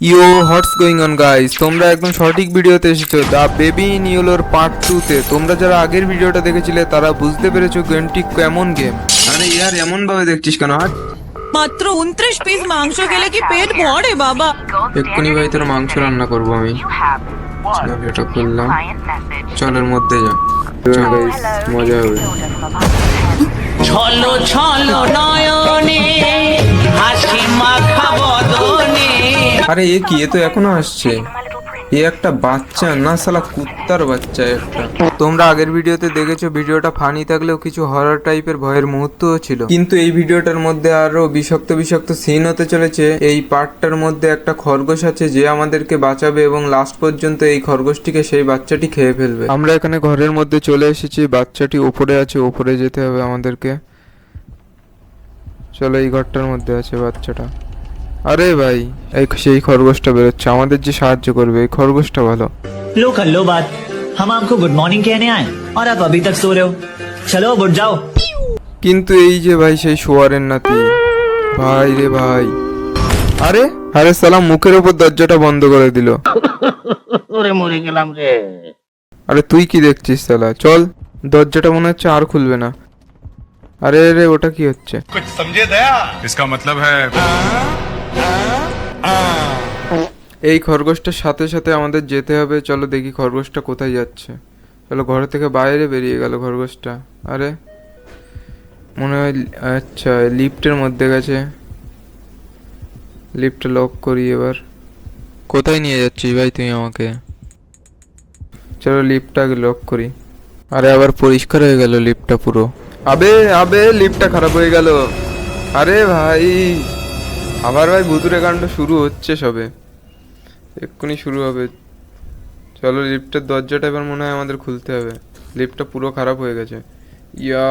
ইও হটস going on guys তোমরা একদম সঠিক ভিডিওতে এসেছ দ্য বেবি ইন ইউলোর পার্ট টুতে তোমরা যারা আগের ভিডিওটা দেখেছিলে তারা বুঝতে পেরেছ গেমটি কেমন গেম আরে ইয়ার এমন ভাবে দেখছিস কেন? হাট। মাত্র উনত্রিশ পিস মাংস খেলে কি পেট ভরে বাবা? এক্ষুনি ভাই তোর মাংস রান্না করব আমি। এটা করলাম চল এর মধ্যে যা। মজা হবে। ছলো ছলো নয়নে হাসি মাখা বদনে। আরে এ কি? এ তো এখনও আসছে। এ একটা বাচ্চা, না সালা কুত্তার বাচ্চা একটা। তোমরা আগের ভিডিওতে দেখেছ, ভিডিওটা ফানি থাকলেও কিছু হরর টাইপের ভয়ের মুহূর্তও ছিল। কিন্তু এই ভিডিওটার মধ্যে আরও বিষাক্ত বিষাক্ত সিন হতে চলেছে। এই পার্টটার মধ্যে একটা খরগোশ আছে যে আমাদেরকে বাঁচাবে এবং লাস্ট পর্যন্ত এই খরগোশটিকে সেই বাচ্চাটি খেয়ে ফেলবে। আমরা এখানে ঘরের মধ্যে চলে এসেছি, বাচ্চাটি ওপরে আছে ওপরে যেতে হবে আমাদেরকে। চলো এই ঘরটার মধ্যে আছে বাচ্চাটা। আরে ভাই এই সেই খরগোশটা বেরোচ্ছে আমাদের যে সাহায্য করবে এই খরগোশটা ভালো लो कर लो बात हम आपको गुड मॉर्निंग कहने आए और आप अभी तक सो रहे हो चलो अब उठ जाओ কিন্তু এই যে ভাই সেই শোয়ারের নাতি ভাই রে ভাই আরে আরে সালাম মুখের ওপর দরজাটা বন্ধ করে দিল ওরে মরে গেলাম রে আরে তুই কি দেখছিস সালা চল দরজাটা মনে হচ্ছে আর খুলবে না আরে রে ওটা কি হচ্ছে कुछ समझे दया इसका मतलब है এই খরগোশটার সাথে সাথে আমাদের যেতে হবে। চলো দেখি খরগোশটা কোথায় যাচ্ছে। চলো ঘর থেকে বাইরে বেরিয়ে গেল খরগোশটা। আরে মনে হয় আচ্ছা লিফটের মধ্যে গেছে। লিফটটা লক করি এবার। কোথায় নিয়ে যাচ্ছিস ভাই তুই আমাকে? চলো লিফটটা আগে লক করি। আরে আবার পরিষ্কার হয়ে গেল লিফটটা পুরো। আবে আবে লিফটটা খারাপ হয়ে গেল। আরে ভাই। আবার ভাই ভুতুরে কাণ্ড শুরু হচ্ছে সবে। এক্ষুনি শুরু হবে। চলো লিফটের দরজাটা এবার মনে হয় আমাদের খুলতে হবে। লিফটটা পুরো খারাপ হয়ে গেছে। ইয়া,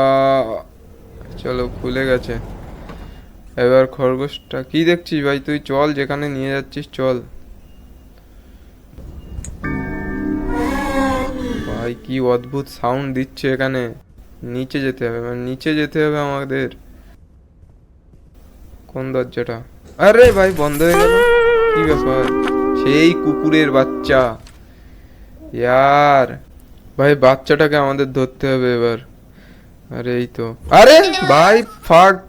চলো খুলে গেছে। এবার খরগোশটা, কি দেখছিস ভাই? তুই চল, যেখানে নিয়ে যাচ্ছিস চল। ভাই, কি অদ্ভুত সাউন্ড দিচ্ছে এখানে। নিচে যেতে হবে মানে নিচে যেতে হবে আমাদের। কোন দরজাটা? আরে ভাই বন্ধ হয়ে গেল। কি ব্যাপার? সেই কুকুরের বাচ্চা। ইয়ার। ভাই বাচ্চাটাকে আমাদের ধরতে হবে এবার। আরে এই তো। আরে ভাই ফাক।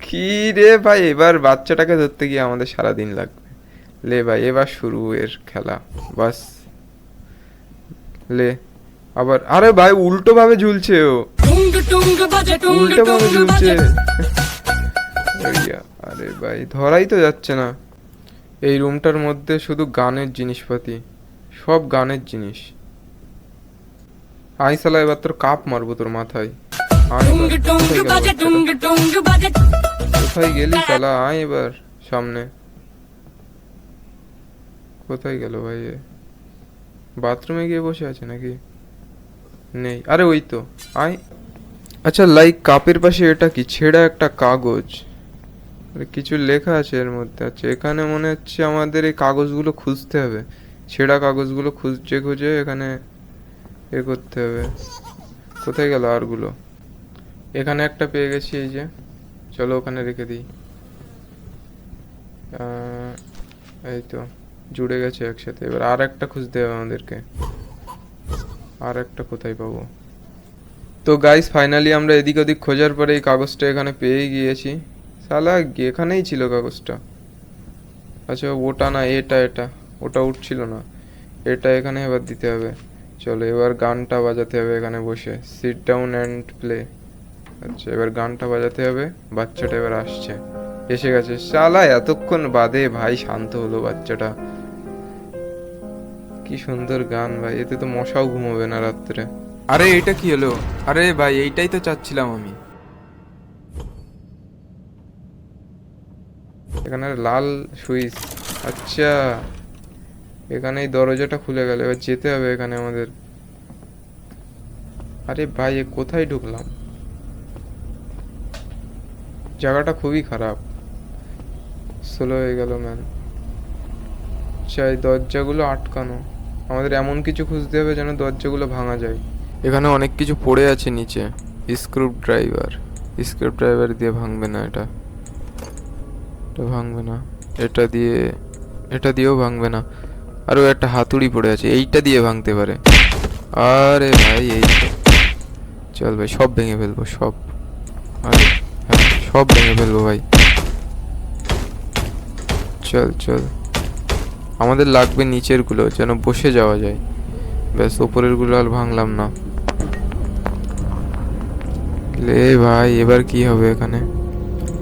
কি রে ভাই এবার বাচ্চাটাকে ধরতে গিয়ে আমাদের সারা দিন লাগবে। লে ভাই এবার শুরু এর খেলা। বাস। লে আবার আরে ভাই উল্টো ভাবে ঝুলছে ও। উল্টো ভাবে ঝুলছে। আরে ভাই ধরাই তো যাচ্ছে না। এই রুমটার মধ্যে শুধু গানের জিনিসপাতি সব গানের জিনিস। আই সালা এবার তোর কাপ মারবো তোর মাথায়। কোথায় গেল সালা আয় এবার সামনে। কোথায় গেল ভাই বাথরুমে গিয়ে বসে আছে নাকি? নেই। আরে ওই তো আয়। আচ্ছা লাইক কাপের পাশে এটা কি? ছেঁড়া একটা কাগজ। কিছু লেখা আছে এর মধ্যে। আচ্ছা এখানে মনে হচ্ছে আমাদের এই কাগজগুলো খুঁজতে হবে। ছেঁড়া কাগজগুলো খুঁজছে খুঁজে এখানে এ করতে হবে। কোথায় গেল আরগুলো? এখানে একটা পেয়ে গেছি, এই যে। চলো ওখানে রেখে দিই। এই তো, জুড়ে গেছে একসাথে। এবার আর একটা খুঁজতে হবে আমাদেরকে। আর একটা কোথায় পাবো? তো গাইস ফাইনালি আমরা এদিক ওদিক খোঁজার পরে এই কাগজটা এখানে পেয়ে গিয়েছি। সালা এখানেই ছিল কাগজটা। আচ্ছা ওটা না, এটা এটা। ওটা উঠছিল না। এটা এখানে এবার দিতে হবে। চলো, এবার গানটা বাজাতে হবে এখানে বসে। সিট ডাউন অ্যান্ড প্লে আচ্ছা এবার গানটা বাজাতে হবে। বাচ্চাটা এবার আসছে। এসে গেছে। শালা, এতক্ষণ বাদে ভাই শান্ত হলো বাচ্চাটা। কি সুন্দর গান ভাই। এতে তো মশাও ঘুমোবে না রাত্রে। আরে, এটা কি হলো? আরে ভাই, এইটাই তো চাচ্ছিলাম আমি। এখানে লাল সুইচ। আচ্ছা। এখানে এই দরজাটা খুলে গেল। এবার যেতে হবে এখানে আমাদের। আরে ভাই কোথায় ঢুকলাম? জায়গাটা খুবই খারাপ। স্লো হয়ে গেল ম্যান চাই দরজাগুলো আটকানো। আমাদের এমন কিছু খুঁজতে হবে যেন দরজাগুলো ভাঙা যায়। এখানে অনেক কিছু পড়ে আছে নিচে। স্ক্রু ড্রাইভার স্ক্রু ড্রাইভার দিয়ে ভাঙবে না এটা। এটা ভাঙবে না। এটা দিয়ে, এটা দিয়েও ভাঙবে না। আরও একটা হাতুড়ি পড়ে আছে, এইটা দিয়ে ভাঙতে পারে। আরে ভাই, এই চল ভাই, সব ভেঙে ফেলব, সব। আরে হ্যাঁ সব ভেঙে ফেলব ভাই। চল চল। আমাদের লাগবে নিচেরগুলো, যেন বসে যাওয়া যায়। ব্যাস, ওপরেরগুলো আর ভাঙলাম না। লে ভাই, এবার কি হবে এখানে?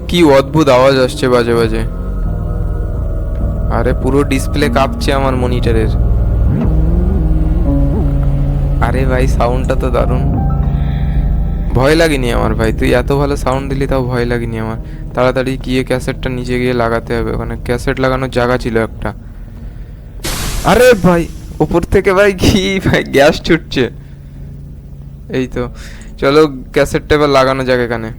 কি অদ্ভুত আওয়াজ আসছে বাজে বাজে। আরে পুরো ডিসপ্লে কাঁপছে আমার মনিটরের আরে ভাই সাউন্ডটা তো দারুণ। ভয় লাগেনি আমার ভাই, তুই এত ভালো সাউন্ড দিলি তাও ভয় লাগেনি আমার। তাড়াতাড়ি গিয়ে ক্যাসেটটা নিচে গিয়ে লাগাতে হবে, ওখানে ক্যাসেট লাগানোর জায়গা ছিল একটা। আরে ভাই, উপর থেকে ভাই কি ভাই গ্যাস ছুটছে। এই তো, চলো ক্যাসেটটা এবার লাগানো যাক এখানে।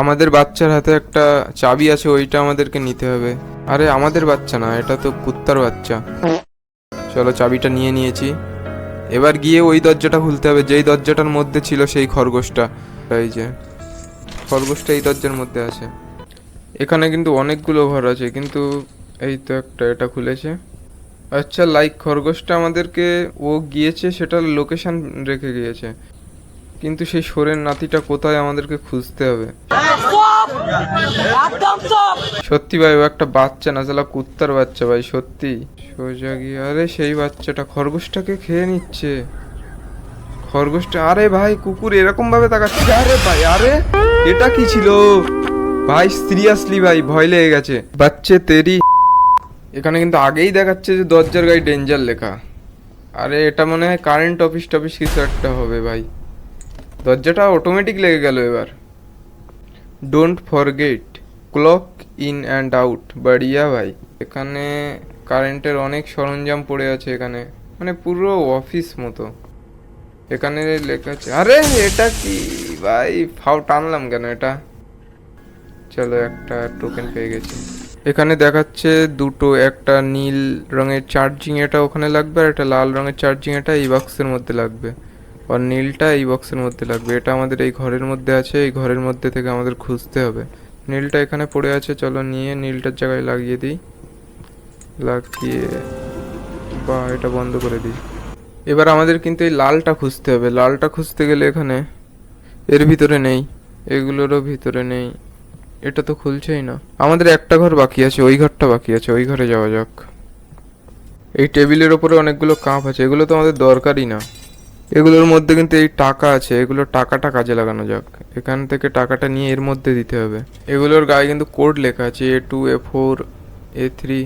আমাদের বাচ্চার হাতে একটা চাবি আছে, ওইটা আমাদেরকে নিতে হবে। আরে, আমাদের বাচ্চা না, এটা তো কুত্তার বাচ্চা। চলো চাবিটা নিয়ে নিয়েছি। এবার গিয়ে ওই দরজাটা খুলতে হবে, যেই দরজাটার মধ্যে ছিল সেই খরগোশটা। এই যে, খরগোশটা এই দরজার মধ্যে আছে। এখানে কিন্তু অনেকগুলো ঘর আছে, কিন্তু এই তো একটা, এটা খুলেছে। আচ্ছা লাইক খরগোশটা আমাদেরকে, ও গিয়েছে, সেটার লোকেশান রেখে গিয়েছে। কিন্তু সেই সোরের নাতিটা কোথায় আমাদেরকে খুঁজতে হবে? সত্যি ভাই, ও একটা বাচ্চা না সালা কুত্তার বাচ্চা ভাই, সত্যি। সোজা গিয়ে, আরে সেই বাচ্চাটা খরগোশটাকে খেয়ে নিচ্ছে। খরগোশটা, আরে ভাই, কুকুর এরকম ভাবে তাকাচ্ছে। আরে ভাই, আরে, এটা কি ছিল? ভাই, সিরিয়াসলি ভাই, ভয় লেগে গেছে। বাচ্চে তেরি। এখানে কিন্তু আগেই দেখাচ্ছে যে দরজার গায়ে ডেঞ্জার লেখা। আরে, এটা মনে হয় কারেন্ট অফিস টফিস কিছু একটা হবে ভাই। দরজাটা অটোমেটিক লেগে গেল এবার। Don't forget clock in and out বাড়িয়া ভাই। এখানে কারেন্টের অনেক সরঞ্জাম পড়ে আছে এখানে। মানে পুরো অফিস মতো। এখানে লেখা আছে, আরে এটা কি? ভাই, ফাও টানলাম কেন এটা? চলো একটা টোকেন পেয়ে গেছি। এখানে দেখাচ্ছে দুটো, একটা নীল রঙের চার্জিং এটা ওখানে লাগবে আর একটা লাল রঙের চার্জিং এটা এই বক্সের মধ্যে লাগবে। আর নীলটা এই বক্সের মধ্যে লাগবে। এটা আমাদের এই ঘরের মধ্যে আছে, এই ঘরের মধ্যে থেকে আমাদের খুঁজতে হবে। নীলটা এখানে পড়ে আছে, চলো নিয়ে নীলটার জায়গায় লাগিয়ে দিই। লাগিয়ে বা এটা বন্ধ করে দিই। এবার আমাদের কিন্তু এই লালটা খুঁজতে হবে। লালটা খুঁজতে গেলে এখানে এর ভিতরে নেই, এগুলোরও ভিতরে নেই। এটা তো খুলছেই না। আমাদের একটা ঘর বাকি আছে, ওই ঘরটা বাকি আছে, ওই ঘরে যাওয়া যাক। এই টেবিলের ওপরে অনেকগুলো কাপ আছে, এগুলো তো আমাদের দরকারই না। এগুলোর মধ্যে কিন্তু এই টাকা আছে, এগুলো টাকাটা কাজে লাগানো যাক। এখান থেকে টাকাটা নিয়ে এর মধ্যে দিতে হবে। এগুলোর গায়ে কিন্তু কোড লেখা আছে A two A four A three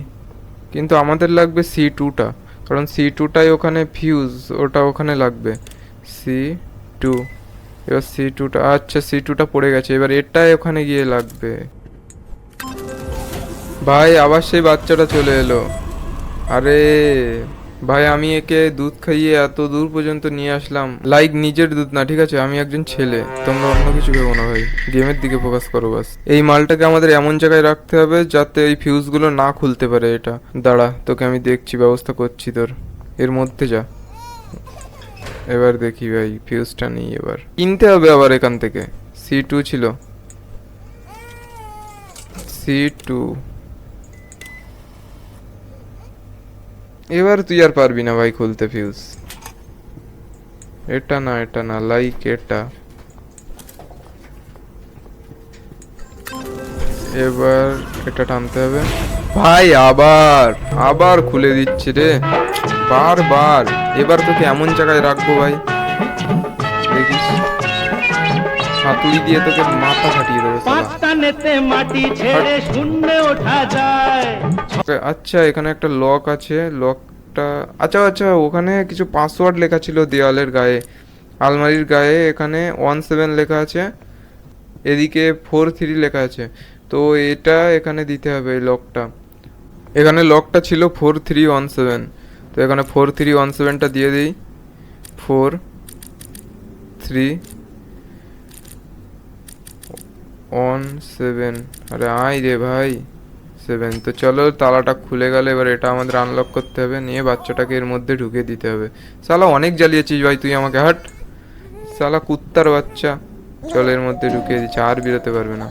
কিন্তু আমাদের লাগবে সি টুটা কারণ সি টুটাই ওখানে ফিউজ ওটা ওখানে লাগবে। সি টু এবার সি টুটা আচ্ছা সি টুটা পড়ে গেছে। এবার এটাই ওখানে গিয়ে লাগবে। ভাই, আবার সেই বাচ্চাটা চলে এলো। আরে! ভাই, আমি একে দুধ খাইয়ে এত দূর পর্যন্ত নিয়ে আসলাম। লাইক নিজের দুধ না, ঠিক আছে? আমি একজন ছেলে। তোমরা অন্য কিছু ভেবো না ভাই। গেমের দিকে ফোকাস করো বাস। এই মালটাকে আমাদের এমন জায়গায় রাখতে হবে যাতে এই ফিউজগুলো না খুলতে পারে এটা। দাঁড়া, তোকে আমি দেখছি, ব্যবস্থা করছি তোর। এর মধ্যে যা। এবার দেখি ভাই ফিউজটা নেই এবার। কিনতে হবে আবার এখান থেকে। সি টু ছিল। সি টু এবার তুই আর পারবি না ভাই খুলতে ফিউজ এটা না এটা না লাইক এটা। এবার এটা টানতে হবে। ভাই, আবার আবার খুলে দিচ্ছে রে। বারবার। এবার তোকে এমন জায়গায় রাখব ভাই। দেখিস। হাতুড়ি দিয়ে তোকে মাথা ফাটিয়ে দেবো মাটি ছেড়ে শূন্যে ওঠা যায়। আচ্ছা এখানে একটা লক আছে। লকটা আচ্ছা আচ্ছা ওখানে কিছু পাসওয়ার্ড লেখা ছিল দেওয়ালের গায়ে। আলমারির গায়ে এখানে ওয়ান সেভেন লেখা আছে। এদিকে ফোর থ্রি লেখা আছে। তো এটা এখানে দিতে হবে এই লকটা এখানে লকটা ছিল ফোর থ্রি ওয়ান সেভেন তো এখানে ফোর থ্রি ওয়ান সেভেনটা দিয়ে দিই। ফোর থ্রি ওয়ান সেভেন আরে আয় রে ভাই। সেভেন তো চলো তালাটা খুলে গেল এবার এটা আমাদের আনলক করতে হবে নিয়ে বাচ্চাটাকে এর মধ্যে ঢুকিয়ে দিতে হবে। সালা অনেক জ্বালিয়েছিস ভাই তুই আমাকে হাট। সালা কুত্তার বাচ্চা। চল এর মধ্যে ঢুকিয়ে দিচ্ছে আর বেরোতে পারবে না।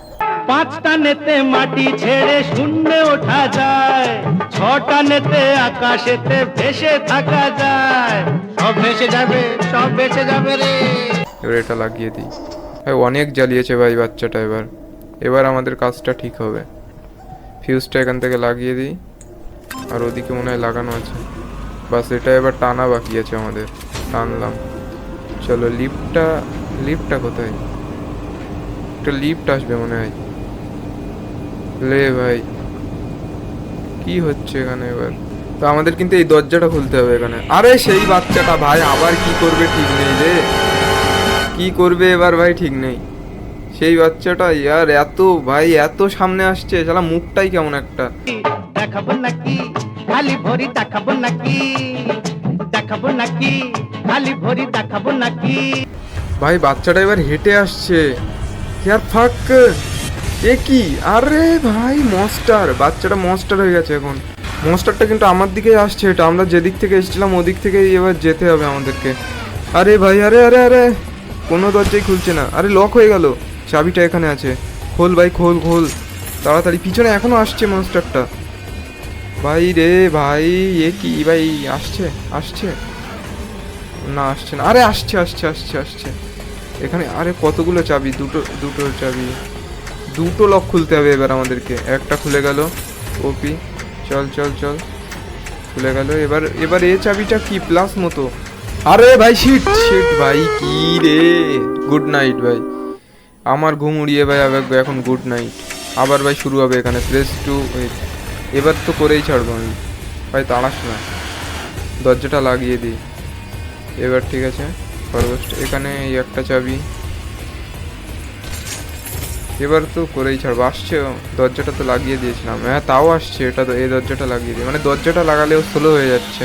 পাঁচটা নেতে মাটি ছেড়ে শূন্যে ওঠা যায়। ছটা নেতে আকাশেতে ভেসে থাকা যায়। সব ভেসে যাবে সব ভেসে যাবে রে। এবার এটা লাগিয়ে দিই। ভাই, অনেক জ্বালিয়েছে ভাই বাচ্চাটা এবার। এবার আমাদের কাজটা ঠিক হবে। ফিউজটা এখান থেকে লাগিয়ে দিই। আর ওদিকে মনে হয় লাগানো আছে। বাস, এটা এবার টানা বাকি আছে আমাদের। টানলাম। চলো লিফটটা লিফটটা কোথায়? একটা লিফট আসবে মনে হয়। লে ভাই, কি হচ্ছে এখানে এবার? তো আমাদের কিন্তু এই দরজাটা খুলতে হবে এখানে। আরে সেই বাচ্চাটা ভাই, আবার কি করবে ঠিক নেই রে। কি করবে এবার ভাই ঠিক নেই। সেই বাচ্চাটা ইয়ার এত ভাই এত সামনে আসছে শালা মুখটাই কেমন একটা। দেখাবো নাকি খালি ভরি দেখাবো নাকি দেখাবো নাকি খালি ভরি দেখাবো নাকি। ভাই বাচ্চাটা এবার হেঁটে আসছে। ইয়ার ফাক? এ কি? আরে ভাই মস্টার বাচ্চাটা মস্টার হয়ে গেছে এখন। মস্টারটা কিন্তু আমার দিকে আসছে এটা আমরা যেদিক থেকে এসেছিলাম ওদিক থেকেই এবার যেতে হবে আমাদেরকে। আরে ভাই আরে আরে আরে। কোনো দরজাই খুলছে না। আরে লক হয়ে গেল। চাবিটা এখানে আছে। খোল ভাই, খোল খোল। তাড়াতাড়ি, পিছনে এখনও আসছে মনস্টারটা ভাই রে ভাই, এ কি ভাই, আসছে আসছে? না আসছে না। আরে আসছে আসছে আসছে আসছে। এখানে, আরে কতগুলো চাবি? দুটো দুটো চাবি। দুটো লক খুলতে হবে এবার আমাদেরকে। একটা খুলে গেল ওপি চল চল চল। খুলে গেল। এবার এবার এ চাবিটা কি? প্লাস মতো। আরে ভাই শিট শিট ভাই, কি রে? গুড নাইট ভাই। আমার ঘুম উড়িয়ে ভাই, আবার এখন গুড নাইট আবার ভাই, শুরু হবে এখানে। প্রেস টু এবার তো করেই ছাড়বো আমি। ভাই, তাড়াস না। দরজাটা লাগিয়ে দিই এবার ঠিক আছে খরগোশটা এখানে এই একটা চাবি। এবার তো করেই ছাড়বো। আসছে দরজাটা তো লাগিয়ে দিয়েছিলাম। হ্যাঁ তাও আসছে। এটা তো, এই দরজাটা লাগিয়ে দিই মানে দরজাটা লাগালেও স্লো হয়ে যাচ্ছে।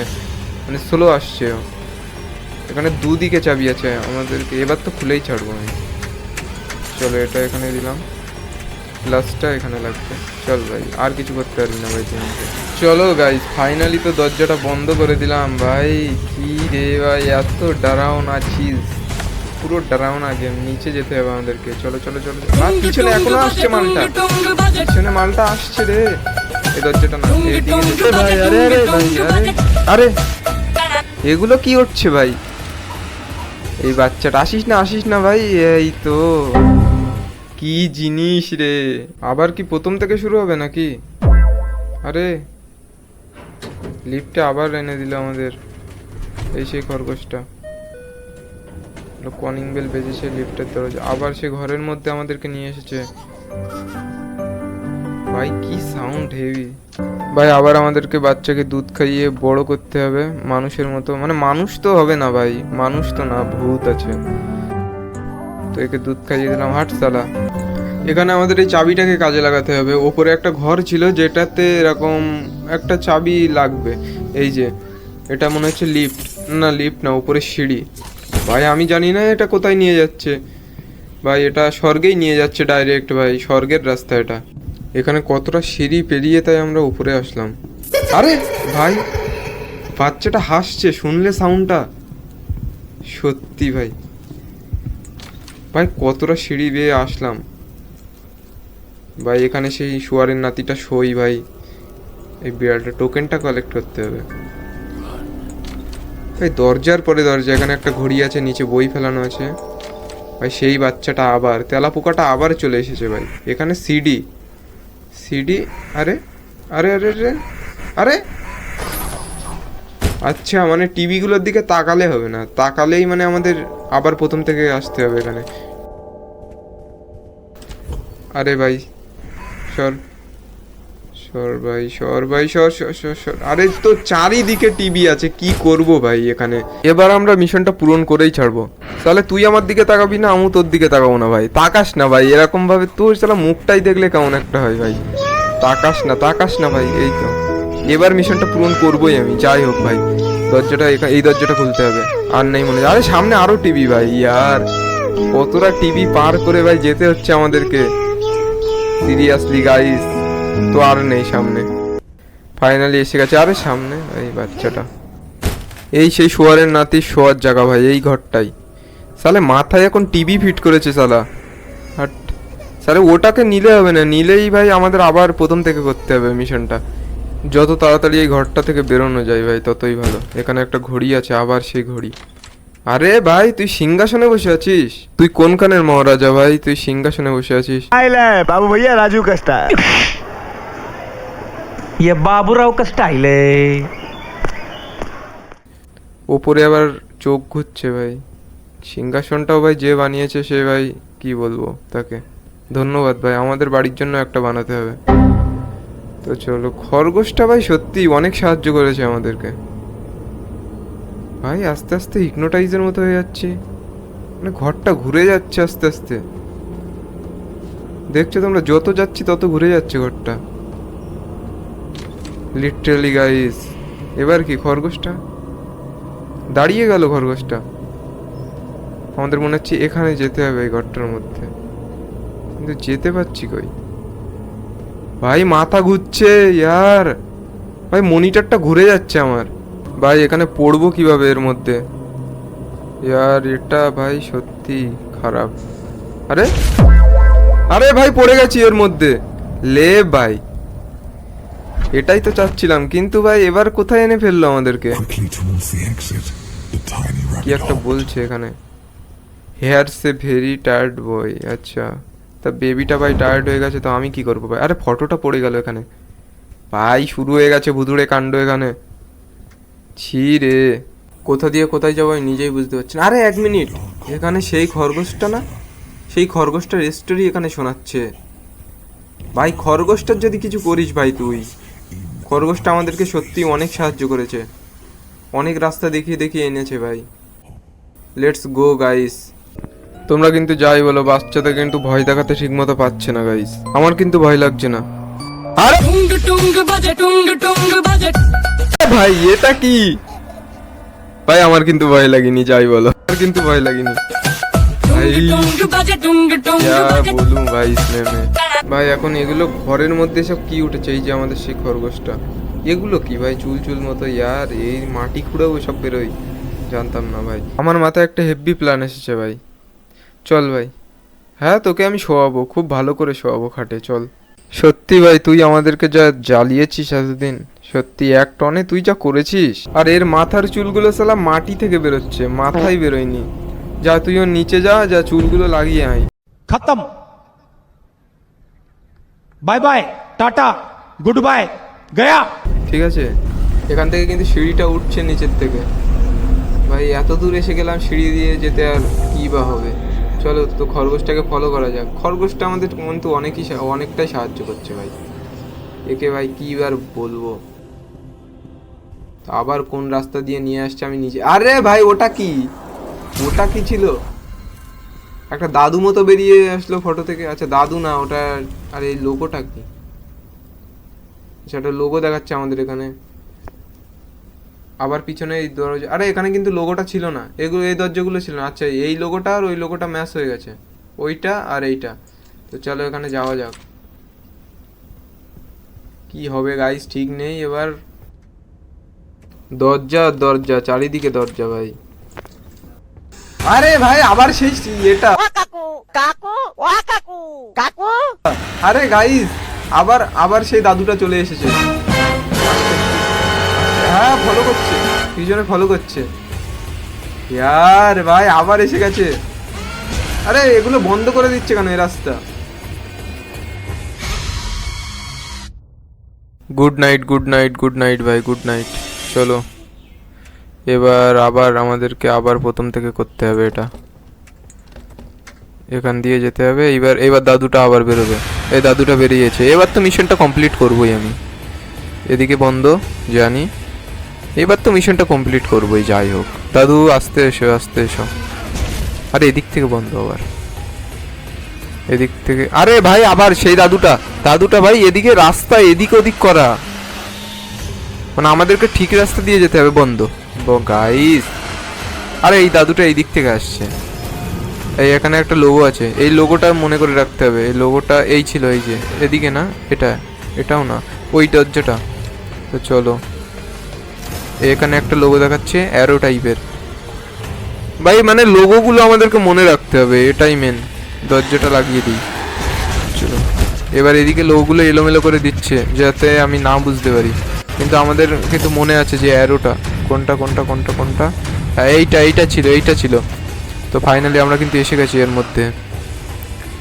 মানে স্লো আসছে। এখানে দুদিকে চাবি আছে আমাদেরকে। এবার তো খুলেই ছাড়বো আমি। চলো এটা এখানে দিলাম। প্লাসটা এখানে লাগবে। চল ভাই আর কিছু করতে পারবি না ভাই তুই আমাকে। চলো গাইস ফাইনালি তো দরজাটা বন্ধ করে দিলাম। ভাই কি রে ভাই এত ডারাউন আছিস। পুরো ডারাউন আগে নিচে যেতে হবে আমাদেরকে। চলো চলো চলো পিছনে এখনও আসছে মালটা। পিছনে মালটা আসছে রে। এই দরজাটা না ভাই আরে আরে ভাই আরে। আরে এগুলো কি হচ্ছে ভাই? এই বাচ্চাটা, আসিস না আসিস না ভাই, এই তো। কি জিনিস রে, আবার কি প্রথম থেকে শুরু হবে নাকি? আরে লিফটে আবার এনে দিল আমাদের, এই সেই খরগোশটা। কনিং বেল বেজেছে লিফটের দরজা, আবার সে ঘরের মধ্যে আমাদেরকে নিয়ে এসেছে। ভাই, কি সাউন্ড হেভি ভাই, আবার আমাদেরকে বাচ্চাকে দুধ খাইয়ে বড় করতে হবে। মানুষের মতো মানে মানুষ তো হবে না ভাই। মানুষ তো না, ভূত আছে। তো একে দুধ খাইয়ে দিলাম। হাট সালা। এখানে আমাদের এই চাবিটাকে কাজে লাগাতে হবে। ওপরে একটা ঘর ছিল যেটাতে এরকম একটা চাবি লাগবে। এই যে, এটা মনে হচ্ছে লিফট। না লিফট না উপরে সিঁড়ি। ভাই, আমি জানি না এটা কোথায় নিয়ে যাচ্ছে। ভাই, এটা স্বর্গেই নিয়ে যাচ্ছে ডাইরেক্ট ভাই। স্বর্গের রাস্তা এটা। এখানে কতটা সিঁড়ি পেরিয়ে তাই আমরা উপরে আসলাম। আরে ভাই, বাচ্চাটা হাসছে, শুনলে সাউন্ডটা সত্যি ভাই। ভাই, কতটা সিঁড়ি বেয়ে আসলাম। ভাই, এখানে সেই শুয়ারের নাতিটা সই ভাই। এই বিড়ালটা টোকেনটা কালেক্ট করতে হবে। ভাই, দরজার পরে দরজা, এখানে একটা ঘড়ি আছে, নিচে বই ফেলানো আছে। ভাই, সেই বাচ্চাটা আবার তেলা পোকাটা আবার চলে এসেছে ভাই। এখানে সিডি। সিডি, আরে আরে আরে আরে আরে। আচ্ছা মানে টিভিগুলোর দিকে তাকালে হবে না। তাকালেই মানে আমাদের আবার প্রথম থেকে আসতে হবে এখানে। আরে ভাই, সর। সর ভাই সর ভাই, সর সর সর আরে তো চারিদিকে টিভি আছে, কি করব ভাই এখানে? এবার আমরা মিশনটা পূরণ করেই ছাড়বো। তাহলে তুই আমার দিকে তাকাবি না আমি তোর দিকে তাকাবো না ভাই। তাকাস না ভাই এরকম ভাবে তোর সালা মুখটাই দেখলে কেমন একটা হয় ভাই। তাকাস না তাকাস না ভাই, এই তো। এবার মিশনটা পূরণ করবোই আমি, যাই হোক ভাই। দরজাটা এই দরজাটা খুলতে হবে, আর নেই মনে আরে সামনে আরও টিভি ভাই, ইয়ার। কতটা টিভি পার করে ভাই যেতে হচ্ছে আমাদেরকে। সিরিয়াসলি গাইস তো আর নেই সামনে। ফাইনালি এসে গেছে, আরে সামনে, এই বাচ্চাটা। এই সেই শোয়ারের নাতি শোয়ার জায়গা ভাই, এই ঘরটাই। সালে মাথায় এখন টিভি ফিট করেছে সালা। হাট সালে ওটাকে নিলে হবে না, নিলেই ভাই আমাদের আবার প্রথম থেকে করতে হবে মিশনটা। যত তাড়াতাড়ি এই ঘরটা থেকে বেরোনো যায় ভাই, ততই ভালো। এখানে একটা ঘড়ি আছে, আবার সেই ঘড়ি। আরে ভাই, তুই সিংহাসনে বসে আছিস? তুই কোনখানের মহারাজা ভাই? তুই সিংহাসনে বসে আছিস। বাবু ভাইয়া রাজু কাস্তা ইয়ে বাবুরাও কা স্টাইল ওপরে আবার চোখ ঘুরছে ভাই। সিংহাসনটাও ভাই যে বানিয়েছে সে ভাই, কি বলব তাকে? ধন্যবাদ ভাই, আমাদের বাড়ির জন্য একটা বানাতে হবে। তো চলো, খরগোশটা ভাই সত্যি অনেক সাহায্য করেছে আমাদেরকে। ভাই, আস্তে আস্তে হিপনোটাইজের মতো হয়ে যাচ্ছে। মানে ঘরটা ঘুরে যাচ্ছে আস্তে আস্তে। দেখছ তোমরা, যত যাচ্ছি তত ঘুরে যাচ্ছে ঘরটা। লিটারালি গাইস এবার কি, খরগোশটা? দাঁড়িয়ে গেল খরগোশটা। আমাদের মনে হচ্ছে এখানে যেতে হবে এই ঘরটার মধ্যে। কিন্তু যেতে পারছি কই? ভাই, মাথা ঘুরছে, ইয়ার। ভাই, মনিটরটা ঘুরে যাচ্ছে আমার। ভাই, এখানে পড়ব কীভাবে এর মধ্যে? ইয়ার, এটা ভাই সত্যি খারাপ। আরে? আরে ভাই, পড়ে গেছি এর মধ্যে। লে ভাই। এটাই তো চাচ্ছিলাম কিন্তু ভাই এবার কোথায় এনে ফেলল আমাদেরকে? কি একটা বলছে এখানে? Here say very tired boy আচ্ছা। তা বেবিটা ভাই টায়ার্ড হয়ে গেছে তো আমি কি করব ভাই? আরে ফটোটা পড়ে গেল এখানে। ভাই শুরু হয়ে গেছে ভুতুড়ে কাণ্ড এখানে। ছি রে। কোথা দিয়ে কোথায় যাব আমি নিজেই বুঝতে পারছি না। আরে এক মিনিট এখানে সেই খরগোশটা না? সেই খরগোশটার স্টোরি এখানে শোনাচ্ছে। ভাই খরগোশটার যদি কিছু করিস ভাই তুই। খরগোশটা আমাদেরকে সত্যি অনেক সাহায্য করেছে। অনেক রাস্তা দেখিয়ে দেখিয়ে এনেছে ভাই। লেটস গো গাইস তোমরা কিন্তু যাই বলো বাচ্চাদের কিন্তু ভয় দেখাতে ঠিক মতো পাচ্ছে না গাইস আমার কিন্তু ভয় লাগছে না। আরে ভাই এটা কি? ভাই আমার কিন্তু ভয় লাগেনি যাই বলো। আমার কিন্তু ভয় লাগেনি। ভাই। বলুন ভাই ইসলামে। ভাই এখন এগুলো ঘরের মধ্যে সব কি উঠেছে? এই যে আমাদের সেই খরগোশটা। এগুলো কি ভাই? চুল চুল মতো ইয়ার এই মাটি খুঁড়েও সব বেরোয়। জানতাম না ভাই। আমার মাথায় একটা হেভি প্ল্যান এসেছে ভাই। চল ভাই। হ্যাঁ তোকে আমি শোয়াবো খুব ভালো করে শোয়াবো খাটে চল। সত্যি ভাই তুই আমাদেরকে যা জ্বালিয়েছিস এতদিন সত্যি এক টনে তুই যা করেছিস। আর এর মাথার চুলগুলো সালা মাটি থেকে বেরোচ্ছে মাথায় বেরোয়নি। যা তুই ওর নিচে যা যা চুলগুলো লাগিয়ে আয়। খতম। Bye bye tata good bye Gaya. ঠিক আছে? এখান থেকে কিন্তু সিঁড়িটা উঠছে নিচের থেকে। ভাই এত দূর এসে গেলাম সিঁড়ি দিয়ে যেতে আর কি বা হবে? চলো তো খরগোশটাকে ফলো করা যাক। খরগোশটা আমাদের মন তো অনেকই অনেকটাই সাহায্য করছে ভাই। একে ভাই কী আর বলব? আবার কোন রাস্তা দিয়ে নিয়ে আসছে আমি নিজে আরে ভাই ওটা কি? ওটা কি ছিল? একটা দাদু মতো বেরিয়ে আসলো ফটো থেকে। আচ্ছা দাদু না, ওটা আর এই লোগোটা কি? আচ্ছা একটা লোগো দেখাচ্ছে আমাদের এখানে। আবার পিছনে এই দরজা আরে, এখানে কিন্তু লোগোটা ছিল না। এগুলো এই দরজাগুলো ছিল না। আচ্ছা এই লোগোটা আর ওই লোগোটা ম্যাচ হয়ে গেছে। ওইটা আর এইটা। তো চলো এখানে যাওয়া যাক। কি হবে গাইস ঠিক নেই এবার। দরজা দরজা, চারিদিকে দরজা ভাই। আরে ভাই আবার সেই এটা আরে গাইস আবার আবার সেই দাদুটা চলে এসেছে। হ্যাঁ ফলো করছে। পিছনে ফলো করছে। ইয়ার ভাই আবার এসে গেছে। আরে এগুলো বন্ধ করে দিচ্ছে কেন এই রাস্তা? Good night good night good night ভাই গুড নাইট চলো। এবার আবার আমাদেরকে আবার প্রথম থেকে করতে হবে এটা। এখান দিয়ে যেতে হবে এবার এবার দাদুটা আবার বেরোবে। এই দাদুটা বেরিয়েছে। এবার তো মিশনটা কমপ্লিট করবোই আমি। এদিকে বন্ধ, জানি। এবার তো মিশনটা কমপ্লিট করবোই, যাই হোক। দাদু, আস্তে এসো আস্তে এসো। আরে, এদিক থেকে বন্ধ আবার। এদিক থেকে, আরে ভাই, আবার সেই দাদুটা। দাদুটা ভাই, এদিকে রাস্তা এদিক ওদিক করা। মানে আমাদেরকে ঠিক রাস্তা দিয়ে যেতে হবে, বন্ধ। গাইস আরে, এই দাদুটা এই দিক থেকে আসছে। এই এখানে একটা লোগো আছে। এই লোগোটা মনে করে রাখতে হবে। এই লোগোটা এই ছিল, এই যে, এদিকে না, এটা, এটাও না, ওই দরজাটা। তো চলো। এখানে একটা লোগো দেখাচ্ছে অ্যারো টাইপের ভাই মানে লোগোগুলো আমাদেরকে মনে রাখতে হবে, এটাই মেন দরজাটা লাগিয়ে দিই। চলো। এবার এদিকে লোগোগুলো এলোমেলো করে দিচ্ছে, যাতে আমি না বুঝতে পারি। কিন্তু আমাদের কিন্তু মনে আছে যে অ্যারোটা কোনটা কোনটা কোনটা কোনটা? এইটা এইটা ছিল এইটা ছিল। তো ফাইনালি আমরা কিন্তু এসে গেছি এর মধ্যে।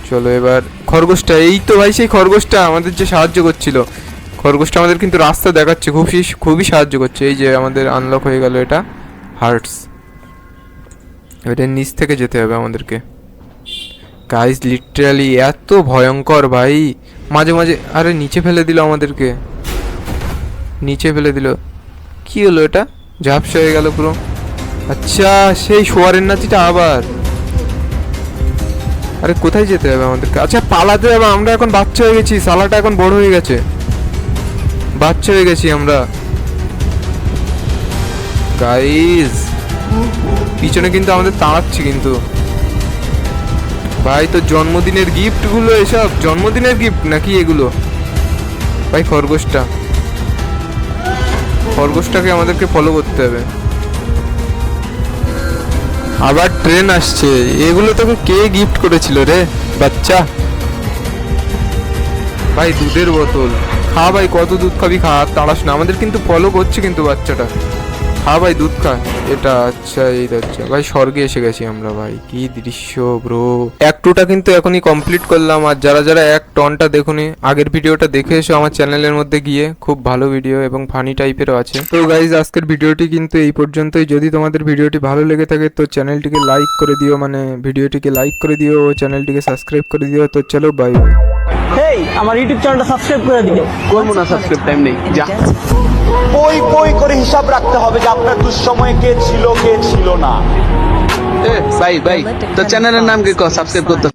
চলো এবার খরগোশটা, এই তো ভাই সেই খরগোশটা আমাদের যে সাহায্য করছিল। খরগোশটা আমাদের কিন্তু রাস্তা দেখাচ্ছে, খুবই খুবই সাহায্য করছে। এই যে আমাদের আনলক হয়ে গেল এটা হার্টস এটার নিচ থেকে যেতে হবে আমাদেরকে। গাইজ লিটারালি এত ভয়ঙ্কর ভাই। মাঝে মাঝে, আরে নিচে ফেলে দিল আমাদেরকে। নিচে ফেলে দিল। কি হলো এটা? ঝাপসা হয়ে গেল পুরো। আচ্ছা সেই শোয়ারের নাচিটা আবার। আরে, কোথায় যেতে হবে আমাদেরকে? আচ্ছা পালাতে হবে, আমরা এখন বাচ্চা হয়ে গেছি, সালাটা এখন বড় হয়ে গেছে। বাচ্চা হয়ে গেছি আমরা। গাইজ পিছনে কিন্তু আমাদের তাড়াচ্ছে কিন্তু। ভাই তো জন্মদিনের গিফটগুলো এসব? জন্মদিনের গিফট নাকি এগুলো? ভাই, খরগোশটা। খরগোশটাকে আমাদেরকে ফলো করতে হবে। আবার ট্রেন আসছে। এগুলো তোকে কে গিফট করেছিল রে বাচ্চা? ভাই দুধের বোতল। খা ভাই কত দুধ খাবি খা তাড়াস না। আমাদের কিন্তু ফলো করছে কিন্তু বাচ্চাটা। খা ভাই, দুধ খা। এটা আচ্ছা এই আচ্ছা। ভাই, স্বর্গে এসে গেছি আমরা, ভাই। কি দৃশ্য ব্রো এক টুটা কিন্তু এখনই কমপ্লিট করলাম। আর যারা যারা এক টনটা দেখুনি, আগের ভিডিওটা দেখে এসো আমার চ্যানেলের মধ্যে গিয়ে। খুব ভালো ভিডিও এবং ফানি টাইপেরও আছে। তো গাইজ আজকের ভিডিওটি কিন্তু এই পর্যন্তই। যদি তোমাদের ভিডিওটি ভালো লেগে থাকে, তো চ্যানেলটিকে লাইক করে দিও। মানে ভিডিওটিকে লাইক করে দিও ও চ্যানেলটিকে সাবস্ক্রাইব করে দিও। তো চলো বাই বাই এই আমার ইউটিউব চ্যানেলটা সাবস্ক্রাইব করে দিও করব না সাবস্ক্রাইব টাইম নেই যা। পই পই করে হিসাব রাখতে হবে যে আপনার দুঃসময়ে কে ছিল কে ছিল না? ভাই ভাই তো চ্যানেলের নাম কি সাবস্ক্রাইব করতে।